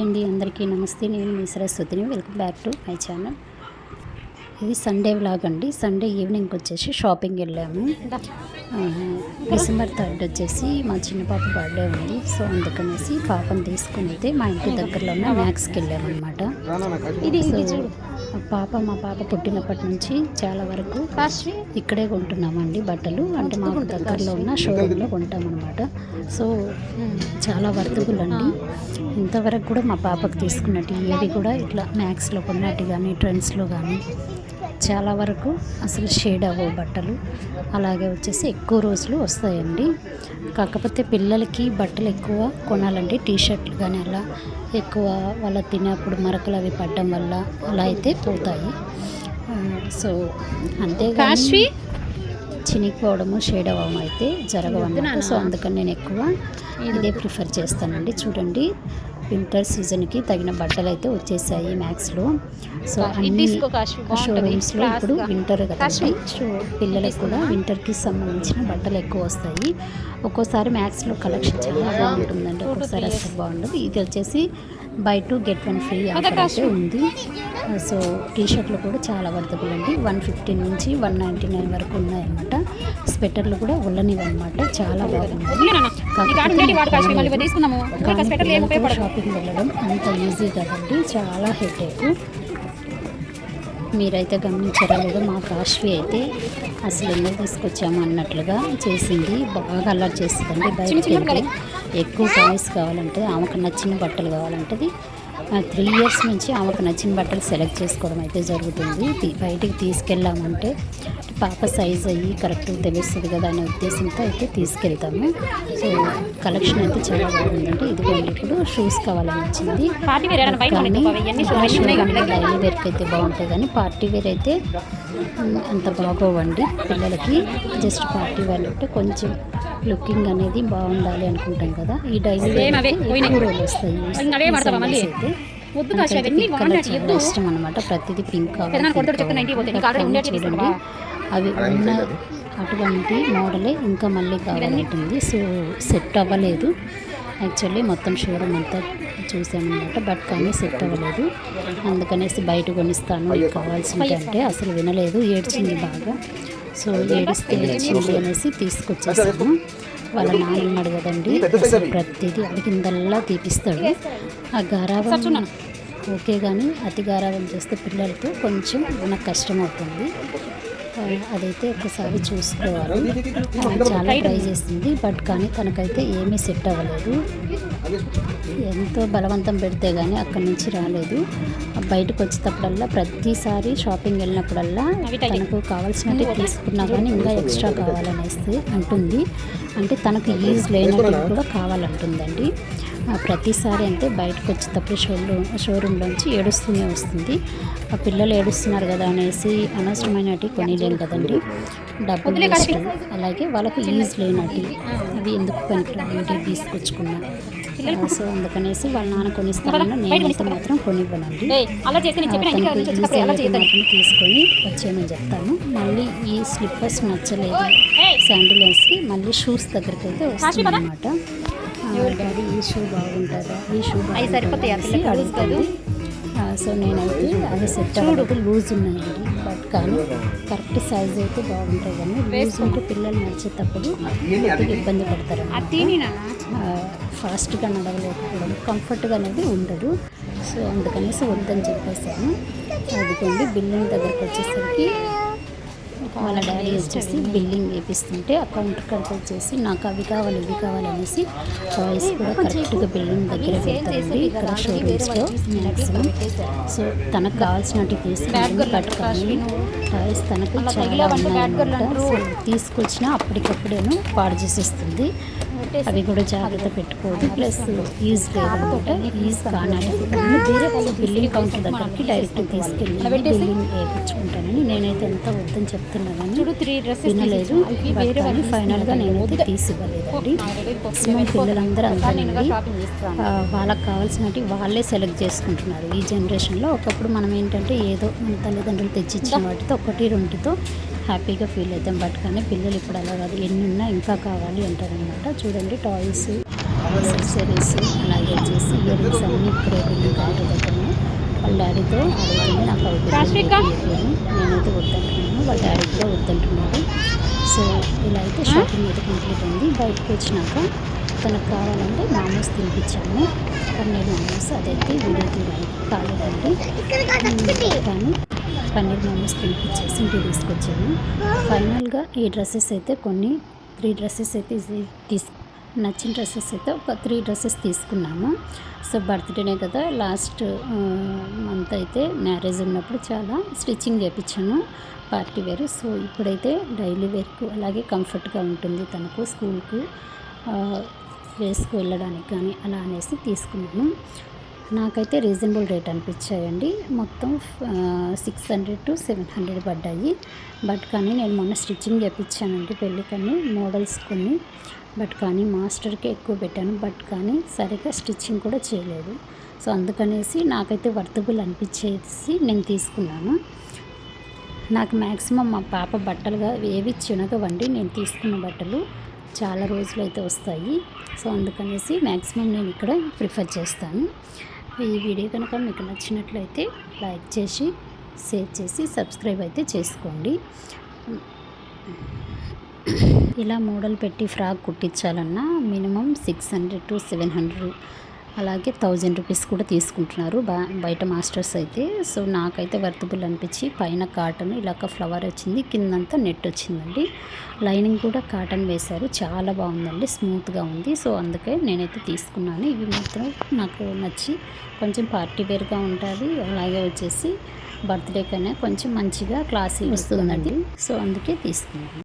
అండి అందరికీ నమస్తే. నేను మీ సరస్వతిని. Welcome back to my channel. ఇది సండే వ్లాగ్ అండి. సండే ఈవినింగ్ వచ్చేసి షాపింగ్ వెళ్ళాము. డిసెంబర్ థర్డ్ వచ్చేసి మా చిన్న పాప బర్త్డే ఉంది. సో అందుకనేసి పాపను తీసుకుని అయితే మా ఇంటి దగ్గరలో ఉన్న మ్యాక్స్కి వెళ్ళామన్నమాట. పాప మా పాప పుట్టినప్పటి నుంచి చాలా వరకు ఇక్కడే కొంటున్నామండి బట్టలు. అంటే మాకు దగ్గరలో ఉన్న షోరూంలో కొంటామన్నమాట. సో చాలా వర్తకులు అండి ఇంతవరకు కూడా మా పాపకు తీసుకున్నట్టు ఏవి కూడా ఇట్లా మ్యాక్స్లో కొన్నట్టు కానీ ట్రెండ్స్లో కానీ చాలా వరకు అసలు షేడ్ అవ్వవు బట్టలు. అలాగే వచ్చేసి ఎక్కువ రోజులు వస్తాయండి. కాకపోతే పిల్లలకి బట్టలు ఎక్కువ కొనాలంటే టీ షర్ట్లు కానీ అలా ఎక్కువ వాళ్ళ తినేప్పుడు మరకలు అవి పడడం వల్ల అలా అయితే పోతాయి. సో అంతే కాశ్వి? చినిగిపోవడము షేడ్ అవ్వడం అయితే జరగవు అన్నమాట. సో అందుకని నేను ఎక్కువ ఇదే ప్రిఫర్ చేస్తానండి. చూడండి. వింటర్ సీజన్కి తగిన బట్టలు అయితే వచ్చేసాయి మ్యాక్స్లో. సో అన్ని షోరూమ్స్లో ఇప్పుడు. వింటర్ కాశ్వి సో పిల్లలకు కూడా వింటర్కి సంబంధించిన బట్టలు ఎక్కువ వస్తాయి. ఒక్కోసారి మ్యాక్స్లో కలెక్షన్ చాలా బాగుంటుందండి. ఒక్కోసారి అసలు బాగుండదు. ఇది వచ్చేసి buy two get one free offer అయితే ఉంది. సో టీ షర్ట్లు కూడా చాలా వర్తబుల్ అండి. వన్ ఫిఫ్టీన్ నుంచి వన్ నైంటీ నైన్ వరకు ఉన్నాయన్నమాట. స్వెటర్లు కూడా ఉల్లనివి అనమాట చాలా ఉపయోగపడదు షాపింగ్ వెళ్ళడం అంత ఈజీ కదండి. చాలా హెడేక్. మీరైతే గమనించారా లేదో మా కాశ్వి అయితే అసలు ఎందుకు తీసుకొచ్చాము అన్నట్లుగా చేసింది. బాగా అల్లరి చేస్తుందండి బయటకు ఎక్కువ టాయ్స్ కావాలంటే ఆమెకు నచ్చిన బట్టలు కావాలంటది. త్రీ ఇయర్స్ నుంచి ఆమెకు నచ్చిన బట్టలు సెలెక్ట్ చేసుకోవడం అయితే జరుగుతుంది. బయటికి తీసుకెళ్ళామంటే పాప సైజ్ అయ్యి కరెక్ట్ తెలుస్తుంది కదా అనే ఉద్దేశంతో అయితే తీసుకెళ్తాము. సో కలెక్షన్ అయితే చాలా బాగుందండి. ఇదిగోండి ఇప్పుడు షూస్ కావాలని వచ్చింది. పార్టీ వేరే అయితే బాగుంటాయి కానీ పార్టీ వేర్ అయితే అంత బాగోవండి. పిల్లలకి జస్ట్ పార్టీ వేర్ అంటే కొంచెం లుకింగ్ అనేది బాగుండాలి అనుకుంటాం కదా. ఈ డైలీ వస్తాయి. అయితే. చాలా ఇష్టం అనమాట ప్రతిదీ పింక్ చూడండి. అవి ఉన్న అటువంటి మోడలే ఇంకా మళ్ళీ కావాలంటుంది. సో సెట్ అవ్వలేదు. యాక్చువల్లీ మొత్తం షోరూమ్ అంతా చూసామన్నమాట బట్ కానీ సెట్ అవ్వలేదు. అందుకనేసి బయట కొనిస్తాను నీకు కావాల్సింది అంటే అసలు వినలేదు ఏడ్చింది బాగా. సో ఏడిస్తే ఏడ్చింది అనేసి తీసుకొచ్చేసాము వాళ్ళ నాన్న అడగదండి అసలు ప్రతిదీ అడిగిందల్లా తీపిస్తాడు. ఆ గారాబం ఓకే కానీ అతి గారాబం చేస్తే పిల్లలతో కొంచెం మనకు కష్టం అవుతుంది అదైతే ఒకసారి చూసుకోవాలి. చాలా ట్రై చేసింది బట్ కానీ తనకైతే ఏమీ సెట్ అవ్వలేదు. ఎంతో బలవంతం పెడితే కానీ అక్కడి నుంచి రాలేదు. బయటకు వచ్చేటప్పుడల్లా ప్రతిసారి షాపింగ్ వెళ్ళినప్పుడల్లా తనకు కావాల్సినట్టు తీసుకున్నా కానీ ఇంకా ఎక్స్ట్రా కావాలనేసి అంటుంది. అంటే తనకు యూజ్ లేనట్టు కూడా కావాలంటుందండి. ప్రతిసారి అంటే బయటకు వచ్చేటప్పుడు షోరూమ్ షోరూంలోంచి ఏడుస్తూనే వస్తుంది. ఆ పిల్లలు ఏడుస్తున్నారు కదా అనేసి అనవసరమైనటి కొనిలేం కదండి. డబ్బులు వేస్ట్. అలాగే వాళ్ళకు యూజ్ లేనటి అవి ఎందుకు పనికిరావు? ఇంటికి తీసుకొచ్చుకున్నా? సో అందుకనేసి వాళ్ళ నాన్న కొనిస్తానన్నా నేనైతే మాత్రం కొనివ్వనండి. చేస్తే నేను ఎలా అయ్యేది చేయదని మాత్రం తీసుకొని వచ్చేయమని చెప్తాను. మళ్ళీ ఈ స్లిప్పర్స్ నచ్చలేదు. శాండిల్ వేసి మళ్ళీ షూస్ దగ్గరికి అయితే వస్తుంది అనమాట డాడీ ఈ షూ బాగుంటుందా ఈ షూ అవి సరిపోతాయి అడుగుతుంది సో నేనైతే అది సెట్ అవ్వలేదు లూజ్ ఉన్నాయండి బట్ కానీ కరెక్ట్ సైజ్ అయితే బాగుంటాయి కానీ లూజ్ ఉంటే పిల్లలు నడిచేటప్పుడు ఇబ్బంది పడతారు. ఫాస్ట్గా నడవలేకపోవడం కంఫర్ట్గా అనేది ఉండదు. సో అందుకనేసి వద్దని చెప్పేసాను. అదిగోండి బిల్లింగ్ దగ్గరకు వచ్చేసరికి వాళ్ళ డాడీ వచ్చేసి బిల్లింగ్ వేపిస్తుంటే ఆ కౌంటర్ కడికి వచ్చేసి నాకు అవి కావాలి ఇవి కావాలి అనేసి టాయ్స్ కూడా కరెక్ట్గా బిల్లింగ్ దగ్గర పెడతారండి. ఇక్కడ షోరూమ్స్లో మ్యాక్సిమం సో తనకు కావాల్సినట్టు తీసుకుంటుంది బట్ కానీ టాయ్స్ తనకు చాలా ఉన్నాయన్నమాట సో తీసుకొచ్చినా అప్పటికప్పుడేను పాడు చేసేస్తుంది. అవి కూడా జాగ్రత్త పెట్టుకోవద్దు ప్లస్ ఈజ్ లేదనమాట ఈజ్ కానాలి వేరే వాళ్ళ బిల్లింగ్ కౌంటర్ దగ్గరికి డైరెక్ట్ తీసుకెళ్ళి బిల్లింగ్ వేయించుకుంటానని నేనైతే ఎంత వద్దని చెప్తున్నా కానీ చూడు త్రీ డ్రెస్సెస్ వినలేదు. కానీ ఫైనల్గా నేనైతే తీసివ్వలేదండి. మ్యాక్సిమం పిల్లలందరూ ఆ, వాళ్ళకి కావాల్సినవి వాళ్ళే సెలెక్ట్ చేసుకుంటున్నారు ఈ జనరేషన్లో. ఒకప్పుడు మనం ఏంటంటే ఏదో మన తల్లిదండ్రులు తెచ్చిచ్చిన వాటితో ఒకటి రెండుతో హ్యాపీగా ఫీల్ అవుతాం. బట్ కానీ పిల్లలు ఇప్పుడు అలా కాదు. ఎన్ని ఉన్నా ఇంకా కావాలి అంటారనమాట చూడండి టాయ్స్ యాక్సెసరీస్ అలాగే వచ్చేసి ఇయర్ రింగ్స్ అన్ని ఇక్కడే బిల్డింగ్ కౌంటర్ దగ్గరనే. వాళ్ళ డాడీతో అడుగుతుంది నాకు అవి రాష్ట్రీక? నేనైతే వద్దంటున్నాను. వాళ్ళ డాడీ కూడా వద్దంటున్నాడు సో ఇలా అయితే షాపింగ్ అయితే కంప్లీట్ అయింది. బయటకు వచ్చినాక తనకు కావాలంటే మామూస్ తినిపించాము పన్నీర్ మామూస్ అదైతే వీడియో తీయడానికి కాలేదండి. కానీ పన్నీర్ మెంబర్స్ తినిపించేసి ఇంటికి తీసుకొచ్చాను. ఫైనల్గా ఈ డ్రెస్సెస్ అయితే కొన్ని త్రీ డ్రెస్సెస్ అయితే తీసు నచ్చిన డ్రెస్సెస్ అయితే ఒక త్రీ డ్రెస్సెస్ తీసుకున్నాము. సో బర్త్డేనే కదా లాస్ట్ మంత్ అయితే మ్యారేజ్ ఉన్నప్పుడు చాలా స్టిచ్చింగ్ చేయించాను పార్టీ వేర్ సో ఇప్పుడైతే డైలీ వేర్కు అలాగే కంఫర్ట్గా ఉంటుంది తనకు స్కూల్కు వేసుకు వెళ్ళడానికి కానీ అలా అనేసి తీసుకున్నాను. నాకైతే రీజనబుల్ రేట్ అనిపించాయండి. మొత్తం six hundred to seven hundred పడ్డాయి. బట్ కానీ నేను మొన్న స్టిచ్చింగ్ చేయించానండి పెళ్ళికని మోడల్స్ కొన్ని. బట్ కానీ మాస్టర్కి ఎక్కువ పెట్టాను. బట్ కానీ సరిగ్గా స్టిచ్చింగ్ కూడా చేయలేదు. సో అందుకనేసి నాకైతే వర్తబుల్ అనిపించేసి నేను తీసుకున్నాను. నాకు మ్యాక్సిమం మా పాప బట్టలుగా ఏవి చినగవండి నేను తీసుకున్న బట్టలు చాలా రోజులు అయితే వస్తాయి. సో అందుకనేసి మ్యాక్సిమం నేను ఇక్కడ ప్రిఫర్ చేస్తాను. ఈ వీడియో కనుక మీకు నచ్చినట్లయితే లైక్ చేసి షేర్ చేసి సబ్స్క్రైబ్ అయితే చేసుకోండి. ఇలా మోడల్ పెట్టి frock కుట్టించాలన్నా minimum six hundred to seven hundred అలాగే థౌజండ్ రూపీస్ కూడా తీసుకుంటున్నారు బా బయట మాస్టర్స్ అయితే. సో నాకైతే వర్తబుల్ అనిపించి పైన కాటన్ ఇలా ఒక ఫ్లవర్ వచ్చింది కిందంతా నెట్ వచ్చిందండి. లైనింగ్ కూడా కాటన్ వేశారు చాలా బాగుందండి స్మూత్గా ఉంది. సో అందుకే నేనైతే తీసుకున్నాను. ఇవి మాత్రం నాకు నచ్చి కొంచెం పార్టీ వేర్గా ఉంటుంది అలాగే వచ్చేసి బర్త్డే కన్నా కొంచెం మంచిగా క్లాసీ వస్తుందండి. సో అందుకే తీసుకున్నాను.